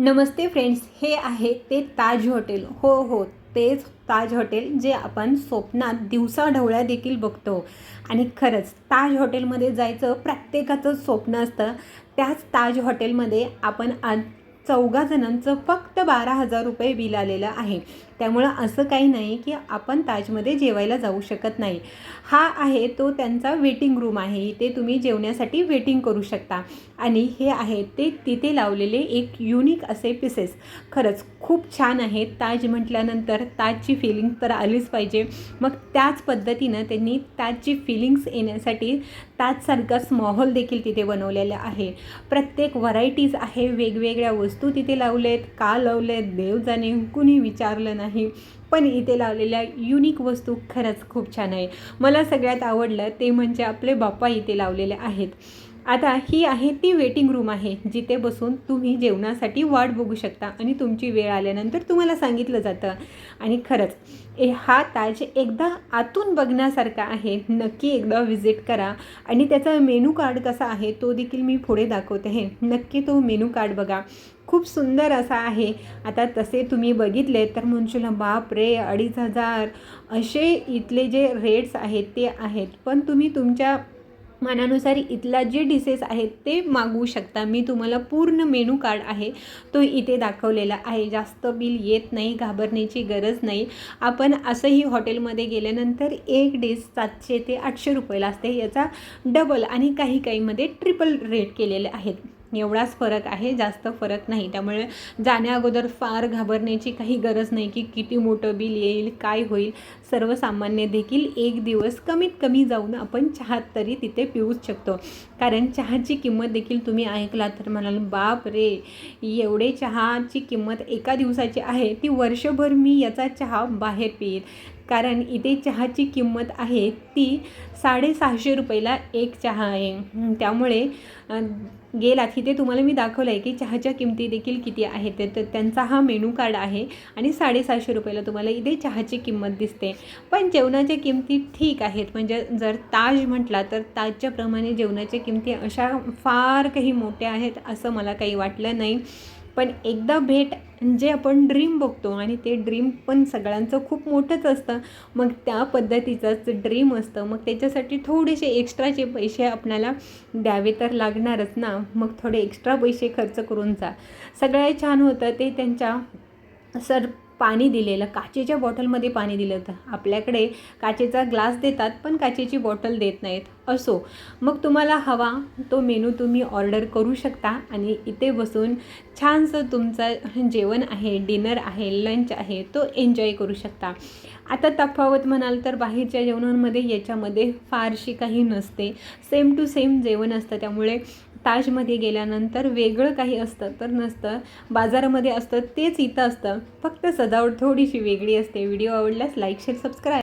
नमस्ते friends हे आहे ते ताज हॉटेल. हो हो तेच ताज हॉटेल जे आपण स्वप्नात दिवसाढवळ्या देखील बघतो. आणि खरंच ताज हॉटेलमध्ये जायचं प्रत्येकाचं स्वप्न असतं. त्याच ताज हॉटेलमध्ये आपण आज चौघा जणांचं फक्त बारा हजार रुपये बिल आलेलं आहे. त्यामुळं असं काही नाही की आपण ताजमध्ये जेवायला जाऊ शकत नाही. हा आहे तो त्यांचा वेटिंग रूम आहे. इथे तुम्ही जेवण्यासाठी वेटिंग करू शकता. आणि हे आहे ते तिथे लावलेले एक युनिक असे पीसेस खरंच खूप छान आहेत ताज म्हटल्यानंतर ताजची फिलिंग तर आलीच पाहिजे. मग त्याच पद्धतीनं त्यांनी ताजची फिलिंग्स येण्यासाठी ताजसारखाच माहोल देखील तिथे बनवलेला आहे. प्रत्येक व्हरायटीज आहे वेगवेगळ्या वस्तू तिथे लावलेत का लावलेत देव जाणे कुणी विचारलं नाही. नाही. पण इथे लावलेल्या युनिक वस्तू खरंच खूप छान आहे. मला सगळ्यात आवडलं ते म्हणजे आपले बाप्पा इथे लावलेले आहेत. आता ही आहे ती वेटिंग रूम आहे जिथे बसून तुम्ही जेवणासाठी वाट बघू शकता आणि तुमची वेळ आल्यानंतर तुम्हाला सांगितलं जातं. आणि खरंच ए हा ताज एकदा आतून बघण्यासारखा आहे. नक्की एकदा व्हिजिट करा. आणि त्याचा मेनू कार्ड कसा आहे तो देखील मी पुढे दाखवते आहे. नक्की तो मेनू कार्ड बघा. खूप सुंदर असा आहे. आता तसे तुम्ही बघितले तर म्हणशील बाप रे अडीच हजार. असे इथले जे रेट्स आहेत ते आहेत. पण तुम्ही तुमच्या मनानुसार इथला जे डिसेस आहेत ते मागवू शकता. मी तुम्हाला पूर्ण मेनू कार्ड आहे तो इथे दाखवलेला आहे. जास्त बिल येत नाही घाबरण्याची गरज नाही. आपण असंही हॉटेलमध्ये गेल्यानंतर एक डिश सातशे ते आठशे रुपयाला असते. याचा डबल आणि काही काहीमध्ये ट्रिपल रेट केलेले आहेत. एवढाच फरक आहे जास्त फरक नाही. त्यामुळे जाण्या अगोदर फार घाबरण्याची काही गरज नाही की किती मोठं बिल येईल काय होईल. सर्वसामान्य देखील एक दिवस कमीत कमी जाऊन आपण चहा तरी तिथे पिऊच शकतो. कारण चहाची किंमत देखील तुम्ही ऐकला तर म्हणाल बाप रे एवढे चहाची किंमत एका दिवसाची आहे ती वर्षभर मी याचा चहा बाहेर पिईल कारण इथे चहाची किंमत आहे ती साडेसहाशे रुपयाला एक चहा आहे. त्यामुळे गेलात तिथे तुम्हाला मी दाखवलं आहे की चहाच्या किमती देखील किती आहेत. तर त्यांचा हा मेनू कार्ड आहे आणि साडेसहाशे रुपयाला तुम्हाला इथे चहाची किंमत दिसते. पण जेवणाच्या किमती ठीक आहेत. म्हणजे जर ताज म्हटला तर ताजच्या प्रमाणे जेवणाच्या किमती अशा फार काही मोठ्या आहेत असं मला काही वाटलं नाही. पण एकदा भेट जे आपण ड्रीम बघतो आणि ते ड्रीम पण सगळ्यांचं खूप मोठंच असतं. मग त्या पद्धतीचंच ड्रीम असतं. मग त्याच्यासाठी थोडेसे एक्स्ट्राचे पैसे आपल्याला द्यावे तर लागणारच ना. मग थोडे एक्स्ट्रा पैसे खर्च करून जा. सगळ्या छान होतं ते त्यांच्या सर पाणी दिलेलं काचेच्या बॉटलमध्ये पाणी दिलं होतं. आपल्याकडे काचेचा ग्लास देतात पण काचेची बॉटल देत नाहीत. असो मग तुम्हाला हवा तो मेनू तुम्ही ऑर्डर करू शकता आणि इथे बसून छानसं तुमचं जेवण आहे डिनर आहे लंच आहे तो एन्जॉय करू शकता. आता तफावत म्हणाल तर बाहेरच्या जेवणांमध्ये याच्यामध्ये फारशी काही नसते. सेम टू सेम जेवण असतं त्यामुळे ताजमध्ये गेल्यानंतर वेगळं काही असतं तर नसतं. बाजारामध्ये असतं तेच इथं असतं. फक्त सजावट थोडीशी वेगळी असते. व्हिडिओ आवडल्यास लाईक शेअर सबस्क्राईब.